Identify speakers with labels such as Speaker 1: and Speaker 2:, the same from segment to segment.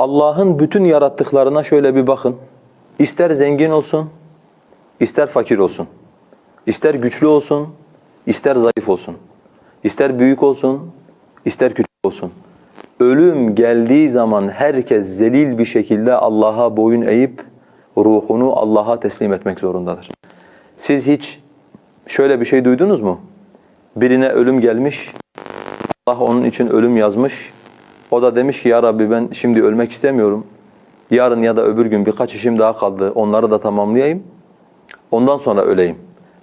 Speaker 1: Allah'ın bütün yarattıklarına şöyle bir bakın. İster zengin olsun, ister fakir olsun. İster güçlü olsun, ister zayıf olsun. İster büyük olsun, ister küçük olsun. Ölüm geldiği zaman herkes zelil bir şekilde Allah'a boyun eğip ruhunu Allah'a teslim etmek zorundadır. Siz hiç şöyle bir şey duydunuz mu? Birine ölüm gelmiş, Allah onun için ölüm yazmış. O da demiş ki ya Rabbi ben şimdi ölmek istemiyorum. Yarın ya da öbür gün birkaç işim daha kaldı. Onları da tamamlayayım. Ondan sonra öleyim.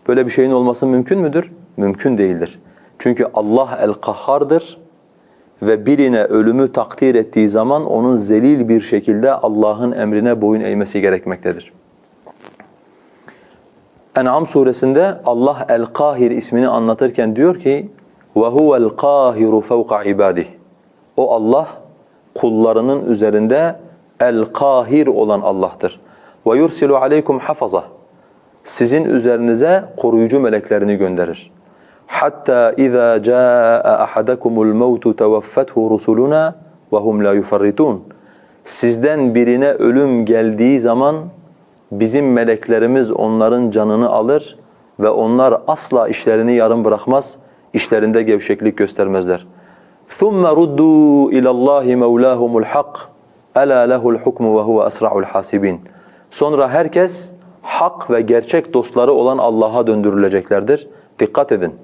Speaker 1: Böyle bir şeyin olması mümkün müdür? Mümkün değildir. Çünkü Allah el-Kahhar'dır ve birine ölümü takdir ettiği zaman onun zelil bir şekilde Allah'ın emrine boyun eğmesi gerekmektedir. En'am suresinde Allah El-Kahir ismini anlatırken diyor ki وَهُوَ الْقَاهِرُ فَوْقَ عِبَادِهِ o Allah kullarının üzerinde el-kahir olan Allah'tır. Ve yursilu aleykum hafaza. Sizin üzerinize koruyucu meleklerini gönderir. Hatta iza caa ahadakumul mautu tevaffethu rusuluna ve hum la yufarritun. Sizden birine ölüm geldiği zaman bizim meleklerimiz onların canını alır ve onlar asla işlerini yarım bırakmaz, işlerinde gevşeklik göstermezler.'' ثُمَّ رُدُّوا إِلَى اللّٰهِ مَوْلَاهُمُ الْحَقِّ أَلَا لَهُ الْحُكْمُ وَهُوَ أَسْرَعُ الْحَاسِبِينَ Sonra herkes hak ve gerçek dostları olan Allah'a döndürüleceklerdir. Dikkat edin.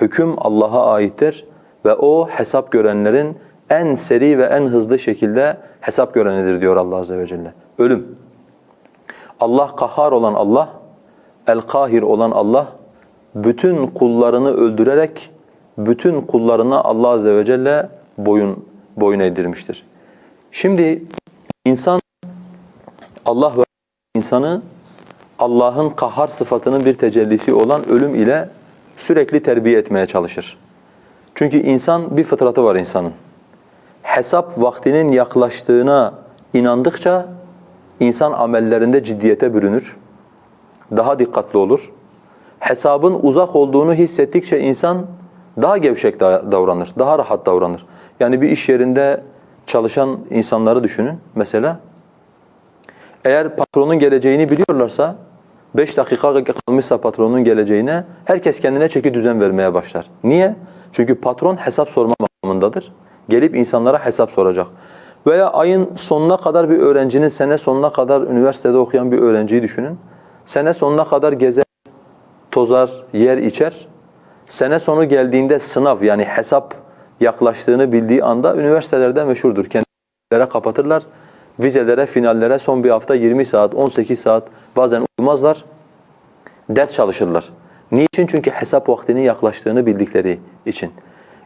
Speaker 1: Hüküm Allah'a aittir ve o hesap görenlerin en seri ve en hızlı şekilde hesap görenidir diyor Allah azze ve celle. Ölüm. Allah kahhar olan Allah, el-kahir olan Allah bütün kullarını öldürerek bütün kullarına Allah azze ve celle boyun boyun eğdirmiştir. Şimdi insan Allah ve insanı Allah'ın kahhar sıfatının bir tecellisi olan ölüm ile sürekli terbiye etmeye çalışır. Çünkü insan bir fıtratı var insanın. Hesap vaktinin yaklaştığına inandıkça insan amellerinde ciddiyete bürünür. Daha dikkatli olur. Hesabın uzak olduğunu hissettikçe insan daha gevşek davranır, daha rahat davranır. Yani bir iş yerinde çalışan insanları düşünün mesela. Eğer patronun geleceğini biliyorlarsa, 5 dakika kalmışsa patronun geleceğine, herkes kendine çeki düzen vermeye başlar. Niye? Çünkü patron hesap sorma makamındadır. Gelip insanlara hesap soracak. Veya ayın sonuna kadar bir öğrencinin, sene sonuna kadar üniversitede okuyan bir öğrenciyi düşünün. Sene sonuna kadar gezer, tozar, yer içer. Sene sonu geldiğinde sınav yani hesap yaklaştığını bildiği anda üniversitelerde meşhurdur. Kendilere kapatırlar. Vizelere, finallere son bir hafta 20 saat, 18 saat bazen uyumazlar. Ders çalışırlar. Niçin? Çünkü hesap vaktinin yaklaştığını bildikleri için.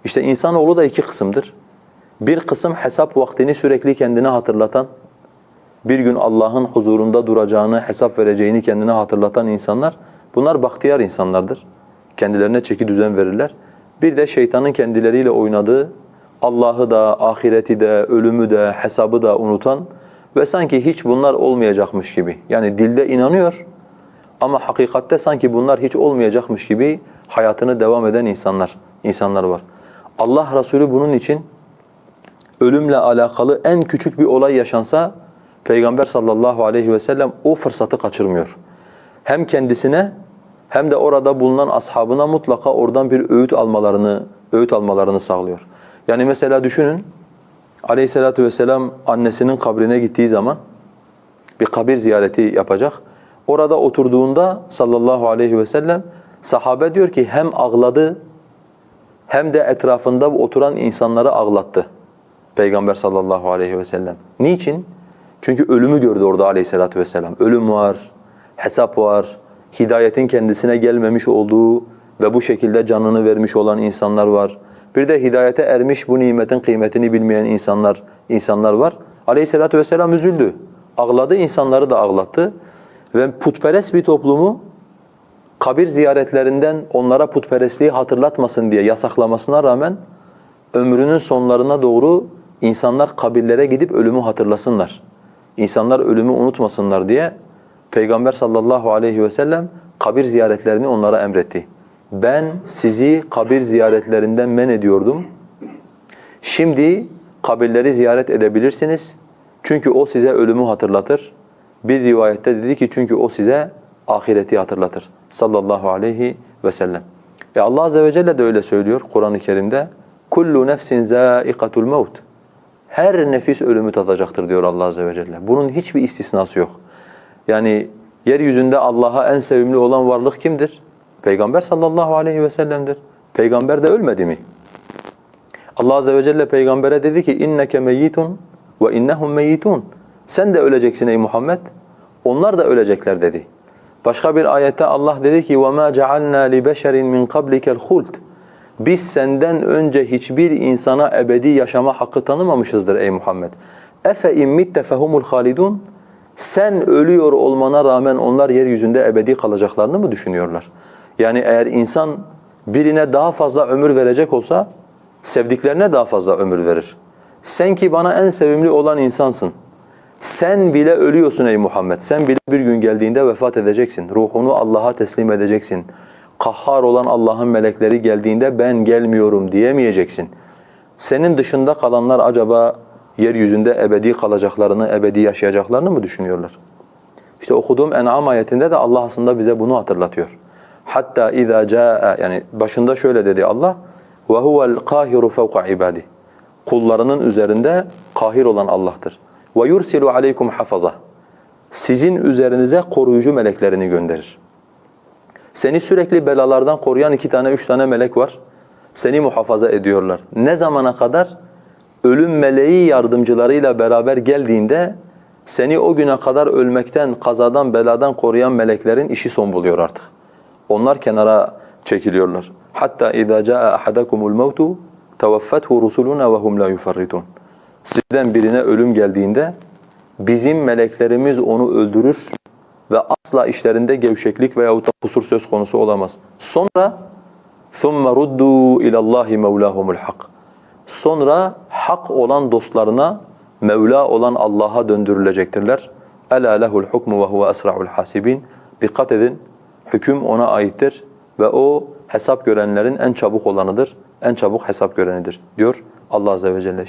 Speaker 1: İşte insanoğlu da iki kısımdır. Bir kısım hesap vaktini sürekli kendine hatırlatan, bir gün Allah'ın huzurunda duracağını, hesap vereceğini kendine hatırlatan insanlar, bunlar bahtiyar insanlardır. Kendilerine çeki düzen verirler. Bir de şeytanın kendileriyle oynadığı, Allah'ı da, ahireti de, ölümü de, hesabı da unutan ve sanki hiç bunlar olmayacakmış gibi. Yani dilde inanıyor ama hakikatte sanki bunlar hiç olmayacakmış gibi hayatını devam eden insanlar, insanlar var. Allah Resulü bunun için ölümle alakalı en küçük bir olay yaşansa Peygamber sallallahu aleyhi ve sellem o fırsatı kaçırmıyor. Hem kendisine hem de orada bulunan ashabına mutlaka oradan bir öğüt almalarını öğüt almalarını sağlıyor. Yani mesela düşünün Aleyhissalatu vesselam annesinin kabrine gittiği zaman bir kabir ziyareti yapacak. Orada oturduğunda sallallahu aleyhi ve sellem sahabe diyor ki hem ağladı hem de etrafında oturan insanları ağlattı. Peygamber sallallahu aleyhi ve sellem. Niçin? Çünkü ölümü gördü orada aleyhissalatu vesselam. Ölüm var, hesap var, hidayetin kendisine gelmemiş olduğu ve bu şekilde canını vermiş olan insanlar var. Bir de hidayete ermiş bu nimetin kıymetini bilmeyen insanlar insanlar var. Aleyhissalatu vesselam üzüldü. Ağladı, insanları da ağlattı. Ve putperest bir toplumu kabir ziyaretlerinden onlara putperestliği hatırlatmasın diye yasaklamasına rağmen ömrünün sonlarına doğru insanlar kabirlere gidip ölümü hatırlasınlar. İnsanlar ölümü unutmasınlar diye Peygamber sallallahu aleyhi ve sellem kabir ziyaretlerini onlara emretti. Ben sizi kabir ziyaretlerinden men ediyordum. Şimdi kabirleri ziyaret edebilirsiniz. Çünkü o size ölümü hatırlatır. Bir rivayette dedi ki çünkü o size ahireti hatırlatır. Sallallahu aleyhi ve sellem. E Allah azze ve celle de öyle söylüyor Kur'an-ı Kerim'de. Kullu nefsin zâikatul mevt. Her nefis ölümü tadacaktır diyor Allah azze ve celle. Bunun hiçbir istisnası yok. Yani yeryüzünde Allah'a en sevimli olan varlık kimdir? Peygamber sallallahu aleyhi ve sellem'dir. Peygamber de ölmedi mi? Allah azze ve celle peygambere dedi ki inneke meyyitun ve innehum meyyitun. Sen de öleceksin ey Muhammed. Onlar da ölecekler dedi. Başka bir ayette Allah dedi ki وَمَا جَعَلْنَا لِبَشَرٍ مِنْ قَبْلِكَ الْخُلْدِ Biz senden önce hiçbir insana ebedi yaşama hakkı tanımamışızdır ey Muhammed. اَفَ اِمْ مِتَّ فَهُمُ الْخَالِدُونَ sen ölüyor olmana rağmen onlar yeryüzünde ebedi kalacaklarını mı düşünüyorlar? Yani eğer insan birine daha fazla ömür verecek olsa sevdiklerine daha fazla ömür verir. Sen ki bana en sevimli olan insansın. Sen bile ölüyorsun ey Muhammed. Sen bile bir gün geldiğinde vefat edeceksin. Ruhunu Allah'a teslim edeceksin. Kahhar olan Allah'ın melekleri geldiğinde ben gelmiyorum diyemeyeceksin. Senin dışında kalanlar acaba yeryüzünde ebedi kalacaklarını, ebedi yaşayacaklarını mı düşünüyorlar? İşte okuduğum En'am ayetinde de Allah aslında bize bunu hatırlatıyor. Hatta iza caa yani başında şöyle dedi Allah huvel kahiru fevqa ibadi. Kullarının üzerinde kahir olan Allah'tır. Yursilu aleykum hafaza. Sizin üzerinize koruyucu meleklerini gönderir. Seni sürekli belalardan koruyan iki tane, üç tane melek var. Seni muhafaza ediyorlar. Ne zamana kadar? Ölüm meleği yardımcılarıyla beraber geldiğinde seni o güne kadar ölmekten, kazadan, beladan koruyan meleklerin işi son buluyor artık. Onlar kenara çekiliyorlar. Hatta اِذَا جَاءَ أَحَدَكُمُ الْمَوْتُ تَوَفَّتْهُ رُسُلُنَا وَهُمْ لَا يُفَرِّطُونَ Sizden birine ölüm geldiğinde bizim meleklerimiz onu öldürür ve asla işlerinde gevşeklik veyahut da kusur söz konusu olamaz. Sonra ثُمَّ رُدُّوا اِلَى اللّٰهِ مَوْلَاهُمُ الْحَقِّ Sonra hak olan dostlarına, Mevla olan Allah'a döndürülecektirler. Ela lehul hukmu ve huve esra'ul hasibin. Dikkat edin, hüküm ona aittir ve o hesap görenlerin en çabuk olanıdır, en çabuk hesap görenidir diyor Allah Azze ve Celle.